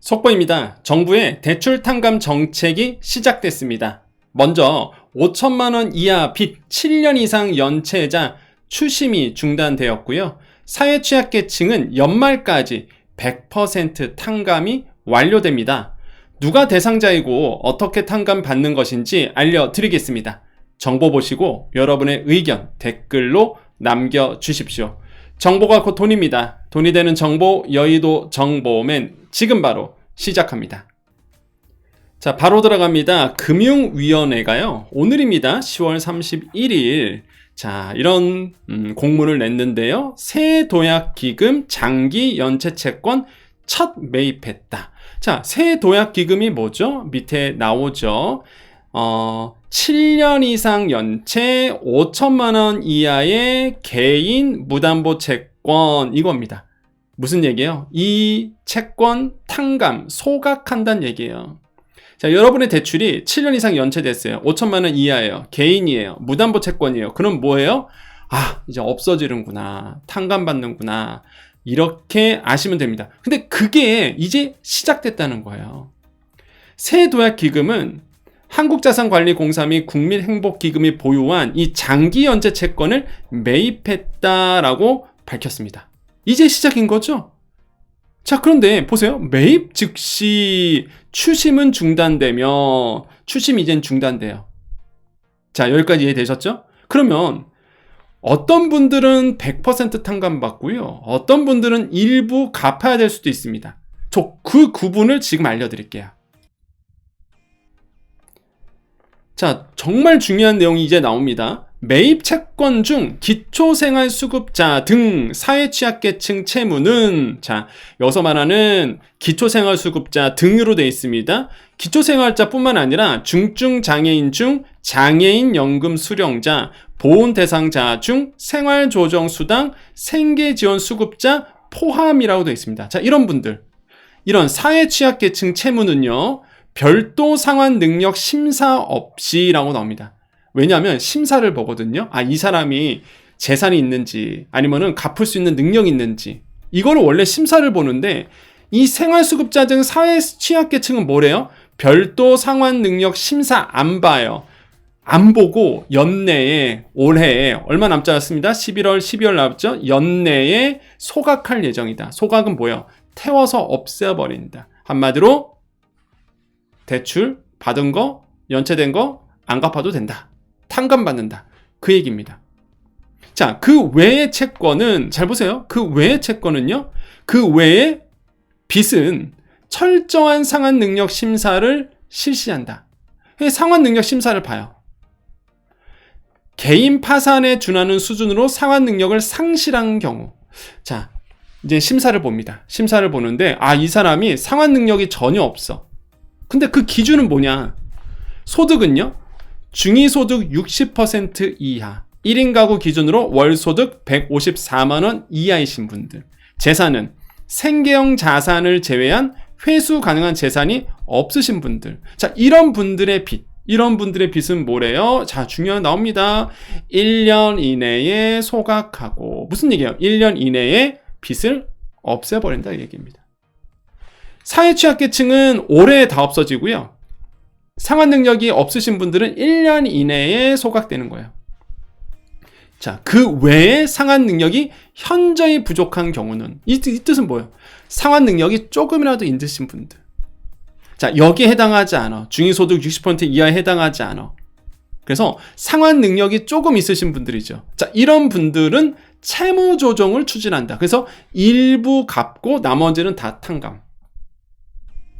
속보입니다. 정부의 대출 탕감 정책이 시작됐습니다. 먼저 5천만 원 이하 빚 7년 이상 연체자 추심이 중단되었고요. 사회 취약계층은 연말까지 100% 탕감이 완료됩니다. 누가 대상자이고 어떻게 탕감 받는 것인지 알려드리겠습니다. 정보 보시고 여러분의 의견 댓글로 남겨주십시오. 정보가 곧 돈입니다. 돈이 되는 정보, 여의도 정보맨 지금 바로 시작합니다. 자, 바로 들어갑니다. 금융위원회가요, 오늘입니다. 10월 31일. 자, 이런 음, 공문을 냈는데요. 새 도약 기금 장기 연체 채권 첫 매입했다. 자, 새 도약 기금이 뭐죠? 밑에 나오죠. 어, 7년 이상 연체 5천만 원 이하의 개인 무담보 채권 이겁니다. 무슨 얘기예요? 이 채권 탕감 소각한다는 얘기예요. 자, 여러분의 대출이 7년 이상 연체됐어요. 5천만 원 이하예요. 개인이에요. 무담보 채권이에요. 그럼 뭐예요? 아, 이제 없어지는구나. 탕감받는구나. 이렇게 아시면 됩니다. 근데 그게 이제 시작됐다는 거예요. 새 도약 기금은 한국자산관리공사 및 국민행복기금이 보유한 이 장기 연체 채권을 매입했다라고 밝혔습니다. 이제 시작인 거죠? 자, 그런데 보세요. 매입 즉시 추심은 중단되며 추심 이젠 중단돼요. 자, 여기까지 이해되셨죠? 그러면 어떤 분들은 100% 탕감받고요. 어떤 분들은 일부 갚아야 될 수도 있습니다. 저 그 구분을 지금 알려드릴게요. 자, 정말 중요한 내용이 이제 나옵니다. 매입 채권 중 기초생활수급자 등 사회취약계층 채무는 자 여기서 말하는 기초생활수급자 등으로 되어 있습니다. 기초생활자뿐만 아니라 중증 장애인 중 장애인 연금 수령자, 보훈 대상자 중 생활조정수당, 생계지원 수급자 포함이라고 되어 있습니다. 자 이런 분들 이런 사회취약계층 채무는요 별도 상환 능력 심사 없이라고 나옵니다. 왜냐하면 심사를 보거든요. 아, 이 사람이 재산이 있는지 아니면은 갚을 수 있는 능력이 있는지 이거를 원래 심사를 보는데 이 생활수급자 등 사회 취약계층은 뭐래요? 별도 상환 능력 심사 안 봐요. 안 보고 연내에 올해에 얼마 남지 않았습니다. 11월, 12월 남았죠? 연내에 소각할 예정이다. 소각은 뭐예요? 태워서 없애버린다. 한마디로 대출 받은 거 연체된 거 안 갚아도 된다. 탕감받는다. 그 얘기입니다. 자, 그 외의 채권은, 잘 보세요. 그 외의 채권은요, 그 외의 빚은 철저한 상환 능력 심사를 실시한다. 상환 능력 심사를 봐요. 개인 파산에 준하는 수준으로 상환 능력을 상실한 경우. 자, 이제 심사를 봅니다. 심사를 보는데, 아, 이 사람이 상환 능력이 전혀 없어. 근데 그 기준은 뭐냐? 소득은요? 중위소득 60% 이하, 1인 가구 기준으로 월소득 154만원 이하이신 분들, 재산은 생계형 자산을 제외한 회수 가능한 재산이 없으신 분들. 자, 이런 분들의 빚. 이런 분들의 빚은 뭐래요? 자, 중요한 나옵니다. 1년 이내에 소각하고. 무슨 얘기예요? 1년 이내에 빚을 없애버린다 얘기입니다. 사회 취약계층은 올해 다 없어지고요. 상환 능력이 없으신 분들은 1년 이내에 소각되는 거예요. 자, 그 외에 상환 능력이 현저히 부족한 경우는 이, 이 뜻은 뭐예요? 상환 능력이 조금이라도 있으신 분들. 자, 여기에 해당하지 않아. 중위소득 60% 이하에 해당하지 않아. 그래서 상환 능력이 조금 있으신 분들이죠. 자, 이런 분들은 채무 조정을 추진한다. 그래서 일부 갚고 나머지는 다 탕감.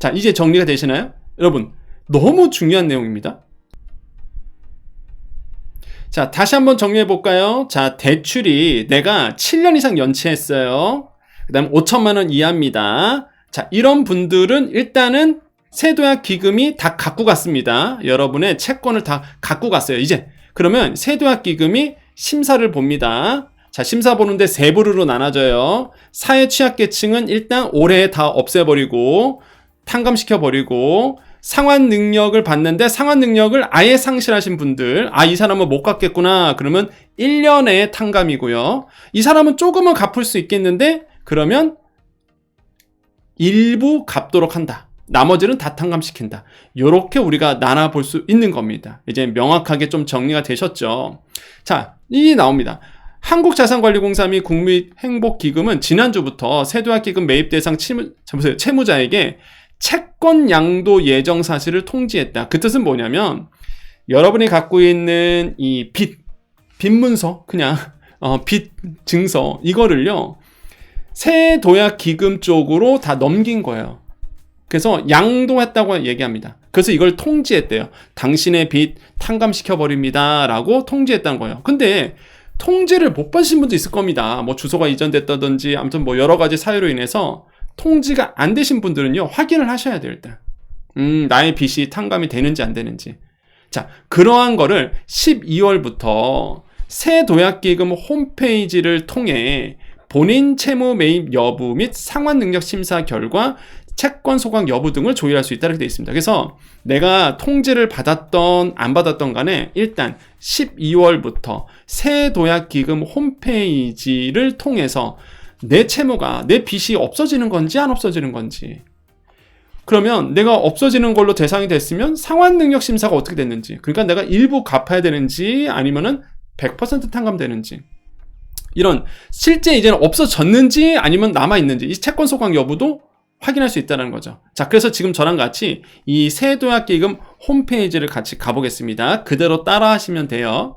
자, 이제 정리가 되시나요? 여러분, 너무 중요한 내용입니다. 자, 다시 한번 정리해 볼까요? 자, 대출이 내가 7년 이상 연체했어요. 그 다음 5천만 원 이하입니다. 자, 이런 분들은 일단은 세도약 기금이 다 갖고 갔습니다. 여러분의 채권을 다 갖고 갔어요. 이제 그러면 세도약 기금이 심사를 봅니다. 자, 심사 보는데 세 부류로 나눠져요. 사회 취약계층은 일단 올해 다 없애버리고 탕감시켜버리고 상환 능력을 받는데 상환 능력을 아예 상실하신 분들, 아, 이 사람은 못 갚겠구나. 그러면 1년의 탕감이고요. 이 사람은 조금은 갚을 수 있겠는데, 그러면 일부 갚도록 한다. 나머지는 다 탕감시킨다. 이렇게 우리가 나눠 볼 수 있는 겁니다. 이제 명확하게 좀 정리가 되셨죠? 자, 이 나옵니다. 한국자산관리공사 및 국민행복기금은 지난주부터 세도학기금 매입 대상. 채무자에게 채권 양도 예정 사실을 통지했다. 그 뜻은 뭐냐면 여러분이 갖고 있는 이 빚, 빚 문서, 그냥 어, 빚 증서 이거를요 세도약 기금 쪽으로 다 넘긴 거예요. 그래서 양도했다고 얘기합니다. 그래서 이걸 통지했대요. 당신의 빚 탕감시켜 버립니다라고 통지했다는 거예요. 근데 통지를 못 받으신 분도 있을 겁니다. 뭐 주소가 이전됐다든지 아무튼 뭐 여러 가지 사유로 인해서 통지가 안 되신 분들은요. 확인을 하셔야 돼요, 일단. 음, 나의 빚이 탕감이 되는지 안 되는지. 자, 그러한 거를 12월부터 새 도약기금 홈페이지를 통해 본인 채무 매입 여부 및 상환 능력 심사 결과 채권 소각 여부 등을 조율할 수 있다고 되어 있습니다. 그래서 내가 통지를 받았던 안 받았던 간에 일단 12월부터 새 도약 기금 홈페이지를 통해서 내 채무가 내 빚이 없어지는 건지 안 없어지는 건지 그러면 내가 없어지는 걸로 대상이 됐으면 상환 능력 심사가 어떻게 됐는지 그러니까 내가 일부 갚아야 되는지 아니면은 100% 탕감되는지 이런 실제 이제는 없어졌는지 아니면 남아 있는지 이 채권 소각 여부도 확인할 수 있다는 거죠. 자, 그래서 지금 저랑 같이 이 세도약 기금 홈페이지를 같이 가보겠습니다. 그대로 따라 하시면 돼요.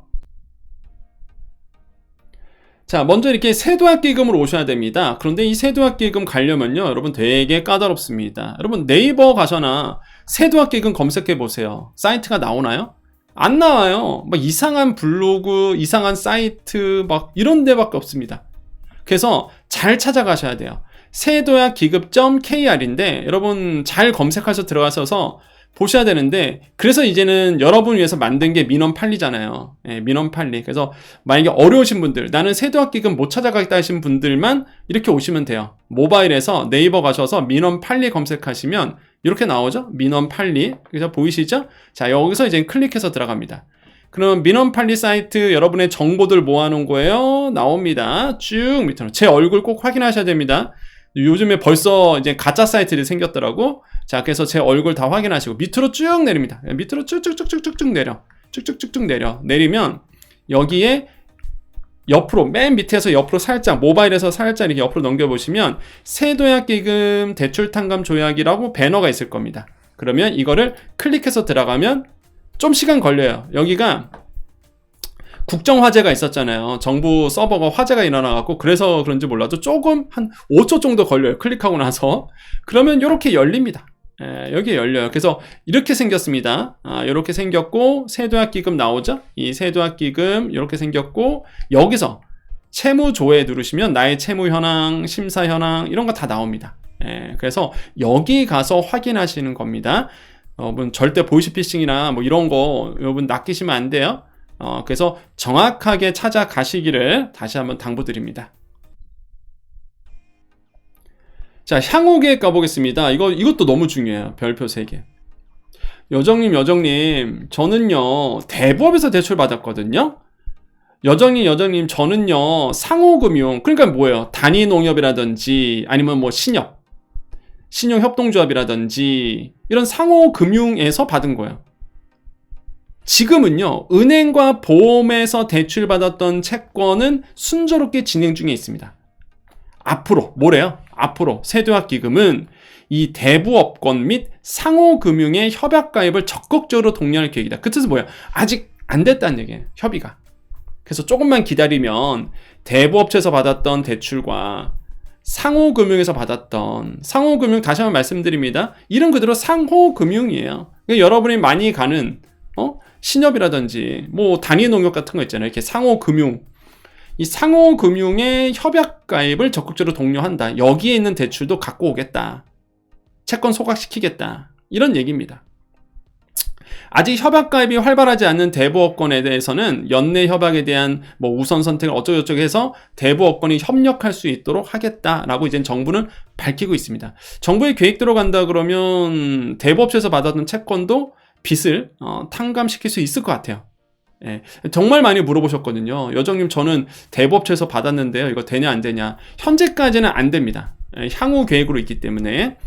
자, 먼저 이렇게 세도학기금으로 오셔야 됩니다. 그런데 이 세도학기금 가려면요, 여러분 되게 까다롭습니다. 여러분 네이버 가셔나 세도학기금 검색해 보세요. 사이트가 나오나요? 안 나와요. 막 이상한 블로그, 이상한 사이트, 막 이런 데밖에 없습니다. 그래서 잘 찾아가셔야 돼요. 세도약 기급.kr인데 여러분 잘 검색하셔서 들어가셔서 보셔야 되는데 그래서 이제는 여러분 위해서 만든 게 민원 판리잖아요. 예, 민원 판리. 그래서 만약에 어려우신 분들 나는 세도학 기금 못 찾아가겠다 하신 분들만 이렇게 오시면 돼요. 모바일에서 네이버 가셔서 민원 판리 검색하시면 이렇게 나오죠. 민원 판리. 그래서 보이시죠? 자, 여기서 이제 클릭해서 들어갑니다. 그럼 민원 판리 사이트 여러분의 정보들 모아놓은 거예요. 나옵니다. 쭉 밑으로. 제 얼굴 꼭 확인하셔야 됩니다. 요즘에 벌써 이제 가짜 사이트들이 생겼더라고. 자, 그래서 제 얼굴 다 확인하시고 밑으로 쭉 내립니다. 밑으로 쭉쭉쭉쭉쭉 내려. 쭉쭉쭉쭉 내려. 내리면 여기에 옆으로 맨 밑에서 옆으로 살짝 모바일에서 살짝 이렇게 옆으로 넘겨 보시면 세도약 기금 대출 탕감 조약이라고 배너가 있을 겁니다. 그러면 이거를 클릭해서 들어가면 좀 시간 걸려요. 여기가 국정 화재가 있었잖아요. 정부 서버가 화재가 일어나갖고 그래서 그런지 몰라도 조금 한 5초 정도 걸려요. 클릭하고 나서 그러면 이렇게 열립니다. 예, 여기 열려요. 그래서 이렇게 생겼습니다. 아, 이렇게 생겼고 세도학기금 나오죠? 이 세도학기금 이렇게 생겼고 여기서 채무 조회 누르시면 나의 채무 현황, 심사 현황 이런 거 다 나옵니다. 예, 그래서 여기 가서 확인하시는 겁니다. 여러분 절대 보이스 피싱이나 뭐 이런 거 여러분 낚이시면 안 돼요. 어, 그래서 정확하게 찾아가시기를 다시 한번 당부드립니다. 자, 향후 계획 가보겠습니다. 이거, 이것도 너무 중요해요. 별표 3개. 여정님, 여정님, 저는요, 대부업에서 대출 받았거든요? 여정님, 여정님, 저는요, 상호금융, 그러니까 뭐예요? 단위 농협이라든지, 아니면 뭐 신협, 신용협동조합이라든지, 이런 상호금융에서 받은 거예요. 지금은요, 은행과 보험에서 대출받았던 채권은 순조롭게 진행 중에 있습니다. 앞으로, 뭐래요? 앞으로 세도학기금은 이 대부업권 및 상호금융의 협약 가입을 적극적으로 독려할 계획이다. 그 뜻은 뭐야? 아직 안 됐다는 얘기예요. 협의가. 그래서 조금만 기다리면 대부업체에서 받았던 대출과 상호금융에서 받았던 상호금융 다시 한번 말씀드립니다. 이름 그대로 상호금융이에요. 그러니까 여러분이 많이 가는 어? 신협이라든지 뭐 단위 농협 같은 거 있잖아요. 이렇게 상호 금융 이 상호 금융의 협약 가입을 적극적으로 독려한다. 여기에 있는 대출도 갖고 오겠다. 채권 소각시키겠다. 이런 얘기입니다. 아직 협약 가입이 활발하지 않는 대부업권에 대해서는 연내 협약에 대한 뭐 우선 선택을 어쩌고저쩌고 해서 대부업권이 협력할 수 있도록 하겠다라고 이제 정부는 밝히고 있습니다. 정부의 계획대로 간다 그러면 대부업체에서 받았던 채권도 빚을 어, 탕감시킬 수 있을 것 같아요. 예, 정말 많이 물어보셨거든요. 여정님 저는 대법처에서 받았는데요. 이거 되냐 안 되냐. 현재까지는 안 됩니다. 예, 향후 계획으로 있기 때문에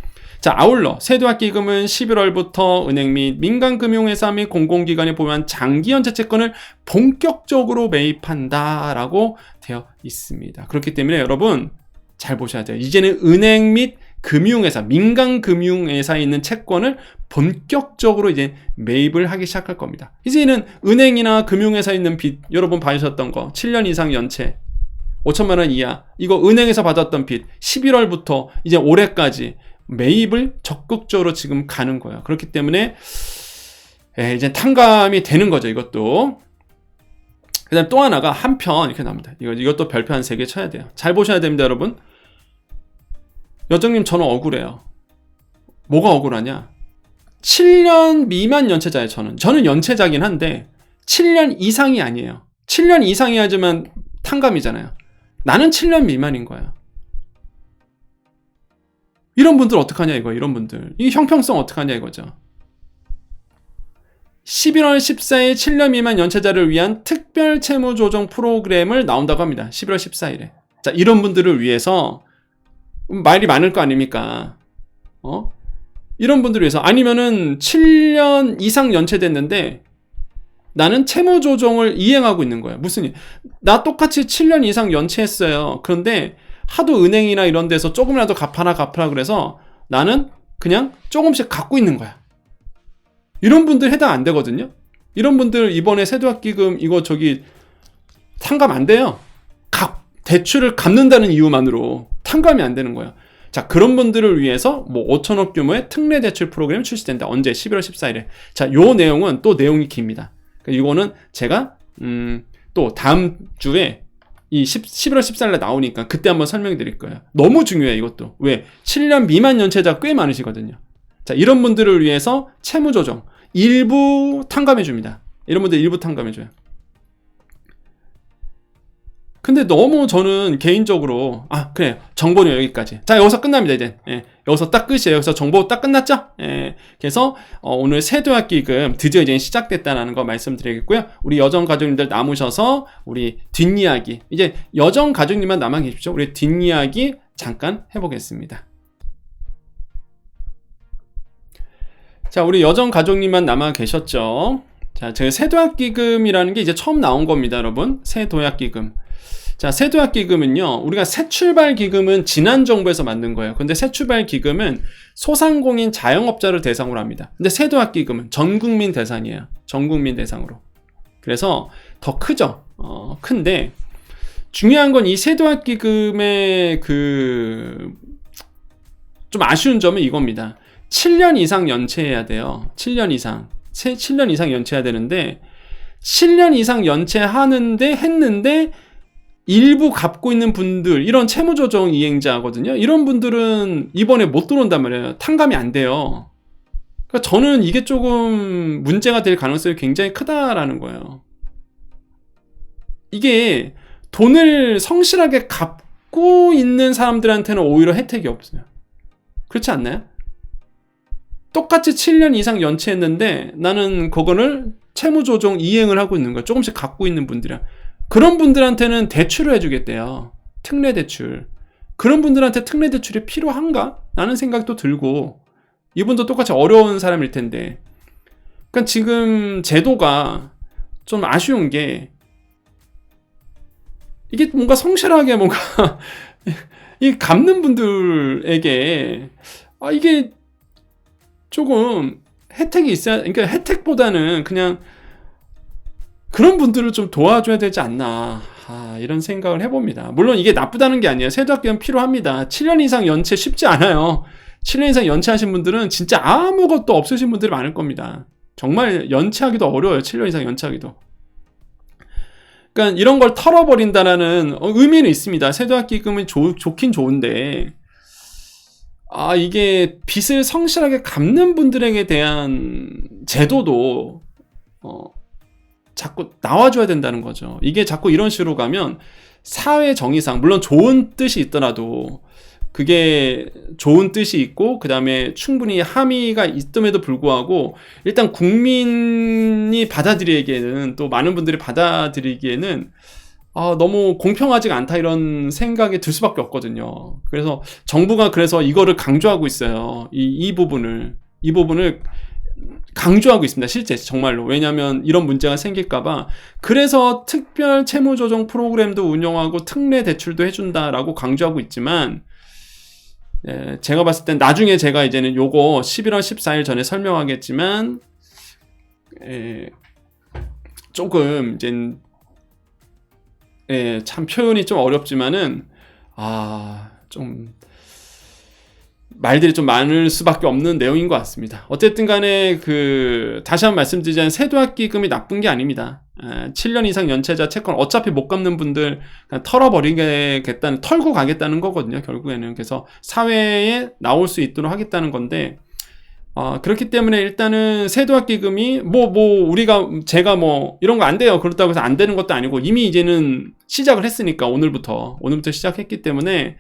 자, 아울러 세도학기금은 11월부터 은행 및 민간금융회사 및 공공기관에 보유한 장기연체 채권을 본격적으로 매입한다라고 되어 있습니다. 그렇기 때문에 여러분 잘 보셔야 돼요. 이제는 은행 및 금융회사, 민간 금융회사에 있는 채권을 본격적으로 이제 매입을 하기 시작할 겁니다. 이제는 은행이나 금융회사에 있는 빚, 여러분 봐주셨던 거, 7년 이상 연체, 5천만 원 이하, 이거 은행에서 받았던 빚, 11월부터 이제 올해까지 매입을 적극적으로 지금 가는 거예요. 그렇기 때문에 에, 이제 탕감이 되는 거죠. 이것도. 그 다음 또 하나가 한 편 이렇게 나옵니다. 이거 이것도 별표 한세개 쳐야 돼요. 잘 보셔야 됩니다, 여러분. 여정님 저는 억울해요. 뭐가 억울하냐? 7년 미만 연체자예요, 저는. 저는 연체자긴 한데 7년 이상이 아니에요. 7년 이상이 하지만 탕감이잖아요. 나는 7년 미만인 거예요. 이런 분들 어떡하냐 이거 이런 분들 이 형평성 어떡하냐 이거죠 11월 14일 7년 미만 연체자를 위한 특별 채무 조정 프로그램을 나온다고 합니다 11월 14일에 자 이런 분들을 위해서 말이 많을 거 아닙니까 어 이런 분들을 위해서 아니면은 7년 이상 연체됐는데 나는 채무 조정을 이행하고 있는 거야 무슨 일? 나 똑같이 7년 이상 연체했어요 그런데 하도 은행이나 이런 데서 조금이라도 갚아라 갚아라 그래서 나는 그냥 조금씩 갖고 있는 거야. 이런 분들 해당 안 되거든요. 이런 분들 이번에 세도학기금 이거 저기 탕감 안 돼요. 갚, 대출을 갚는다는 이유만으로 탕감이 안 되는 거예요. 자, 그런 분들을 위해서 뭐 5천억 규모의 특례 대출 프로그램이 출시된다. 언제? 11월 14일에. 자, 요 내용은 또 내용이 깁니다. 그러니까 이거는 제가 음, 또 다음 주에 이 10, 11월 14일에 나오니까 그때 한번 설명 드릴 거예요. 너무 중요해 이것도. 왜? 7년 미만 연체자 꽤 많으시거든요. 자, 이런 분들을 위해서 채무 조정 일부 탕감해 줍니다. 이런 분들 일부 탕감해 줘요. 근데 너무 저는 개인적으로 아 그래 정보는 여기까지. 자 여기서 끝납니다 이제. 예, 여기서 딱 끝이에요. 여기서 정보 딱 끝났죠? 예, 그래서 어, 오늘 세도학 기금 드디어 이제 시작됐다는 거 말씀드리겠고요. 우리 여정 가족님들 남으셔서 우리 뒷이야기 이제 여정 가족님만 남아 계십시오. 우리 뒷이야기 잠깐 해보겠습니다. 자 우리 여정 가족님만 남아 계셨죠? 자, 제 세도학기금이라는 게 이제 처음 나온 겁니다, 여러분. 세도약기금. 자, 새도약 기금은요, 우리가 새 출발 기금은 지난 정부에서 만든 거예요. 근데 새 출발 기금은 소상공인 자영업자를 대상으로 합니다. 근데 새도약 기금은 전 국민 대상이에요. 전 국민 대상으로. 그래서 더 크죠. 어, 큰데 중요한 건이 새도약 기금의 그 좀 아쉬운 점은 이겁니다. 7년 이상 연체해야 돼요. 7년 이상. 7년 이상 연체해야 되는데 7년 이상 연체하는데 했는데 일부 갚고 있는 분들, 이런 채무조정 이행자거든요. 이런 분들은 이번에 못 들어온단 말이에요. 탕감이 안 돼요. 그러니까 저는 이게 조금 문제가 될 가능성이 굉장히 크다라는 거예요. 이게 돈을 성실하게 갚고 있는 사람들한테는 오히려 혜택이 없어요. 그렇지 않나요? 똑같이 7년 이상 연체했는데 나는 그거를 채무조정 이행을 하고 있는 거야. 조금씩 갖고 있는 분들이랑. 그런 분들한테는 대출을 해주겠대요. 특례 대출. 그런 분들한테 특례 대출이 필요한가? 라는 생각도 들고, 이분도 똑같이 어려운 사람일 텐데. 그러니까 지금 제도가 좀 아쉬운 게, 이게 뭔가 성실하게 뭔가, 이 갚는 분들에게, 아, 이게 조금 혜택이 있어야, 그러니까 혜택보다는 그냥 그런 분들을 좀 도와줘야 되지 않나. 아, 이런 생각을 해봅니다. 물론 이게 나쁘다는 게 아니에요. 세도학교는 필요합니다. 7년 이상 연체 쉽지 않아요. 7년 이상 연체하신 분들은 진짜 아무것도 없으신 분들이 많을 겁니다. 정말 연체하기도 어려워요. 7년 이상 연체하기도. 그러니까 이런 걸 털어버린다라는 어, 의미는 있습니다. 세도학기금은 좋, 좋긴 좋은데, 아, 이게 빚을 성실하게 갚는 분들에게 대한 제도도, 어, 자꾸 나와줘야 된다는 거죠. 이게 자꾸 이런 식으로 가면 사회 정의상 물론 좋은 뜻이 있더라도 그게 좋은 뜻이 있고 그 다음에 충분히 함의가 있음에도 불구하고 일단 국민이 받아들이기에는 또 많은 분들이 받아들이기에는 아, 너무 공평하지가 않다 이런 생각이 들 수밖에 없거든요. 그래서 정부가 그래서 이거를 강조하고 있어요. 이, 이 부분을. 이 부분을 강조하고 있습니다. 실제 정말로. 왜냐하면 이런 문제가 생길까봐. 그래서 특별 채무 조정 프로그램도 운영하고 특례 대출도 해준다라고 강조하고 있지만, 예, 제가 봤을 땐 나중에 제가 이제는 요거 11월 14일 전에 설명하겠지만, 예, 조금 이제 예, 참 표현이 좀 어렵지만은 아, 좀 말들이 좀 많을 수밖에 없는 내용인 것 같습니다. 어쨌든 간에 그 다시 한번 말씀드리자면 세도학기금이 나쁜 게 아닙니다. 에, 7년 이상 연체자 채권 어차피 못 갚는 분들 털어버리겠다는 털고 가겠다는 거거든요. 결국에는 그래서 사회에 나올 수 있도록 하겠다는 건데 어, 그렇기 때문에 일단은 세도학기금이 뭐, 뭐, 우리가, 제가 뭐, 이런 거 안 돼요. 그렇다고 해서 안 되는 것도 아니고 이미 이제는 시작을 했으니까 오늘부터, 오늘부터 시작했기 때문에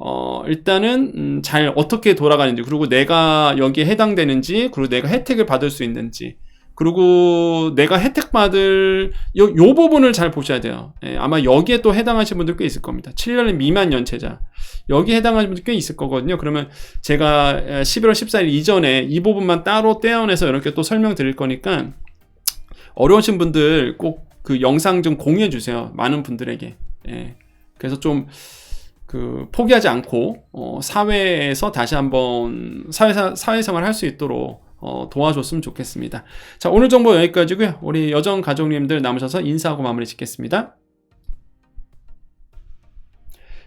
어, 일단은, 음, 잘 어떻게 돌아가는지, 그리고 내가 여기에 해당되는지, 그리고 내가 혜택을 받을 수 있는지, 그리고 내가 혜택 받을, 요, 요 부분을 잘 보셔야 돼요. 예, 아마 여기에 또 해당하시는 분들 꽤 있을 겁니다. 7년 미만 연체자. 여기에 해당하시는 분들 꽤 있을 거거든요. 그러면 제가 11월 14일 이전에 이 부분만 따로 떼어내서 이렇게 또 설명드릴 거니까, 어려우신 분들 꼭 그 영상 좀 공유해 주세요. 많은 분들에게. 예. 그래서 좀, 그 포기하지 않고 어, 사회에서 다시 한번 사회사, 사회생활 할 수 있도록 어, 도와줬으면 좋겠습니다. 자 오늘 정보 여기까지고요. 우리 여정 가족님들 남으셔서 인사하고 마무리 짓겠습니다.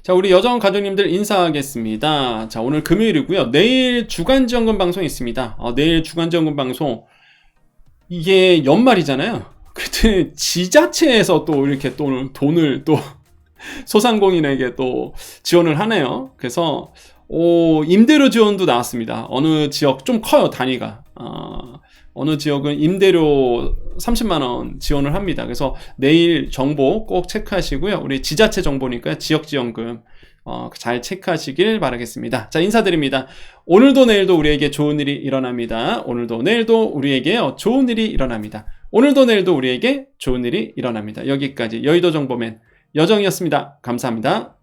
자 우리 여정 가족님들 인사하겠습니다. 자 오늘 금요일이고요. 내일 주간 지원금 방송 있습니다. 어, 내일 주간 지원금 방송 이게 연말이잖아요. 그때 지자체에서 또 이렇게 또 돈을 또 소상공인에게 또 지원을 하네요. 그래서 오, 임대료 지원도 나왔습니다. 어느 지역 좀 커요 단위가. 어, 어느 지역은 임대료 30만 원 지원을 합니다. 그래서 내일 정보 꼭 체크하시고요. 우리 지자체 정보니까 지역 지원금 어, 잘 체크하시길 바라겠습니다. 자 인사드립니다. 오늘도 내일도 우리에게 좋은 일이 일어납니다. 오늘도 내일도 우리에게 좋은 일이 일어납니다. 오늘도 내일도 우리에게 좋은 일이 일어납니다. 여기까지 여의도 정보맨 여정이었습니다. 감사합니다.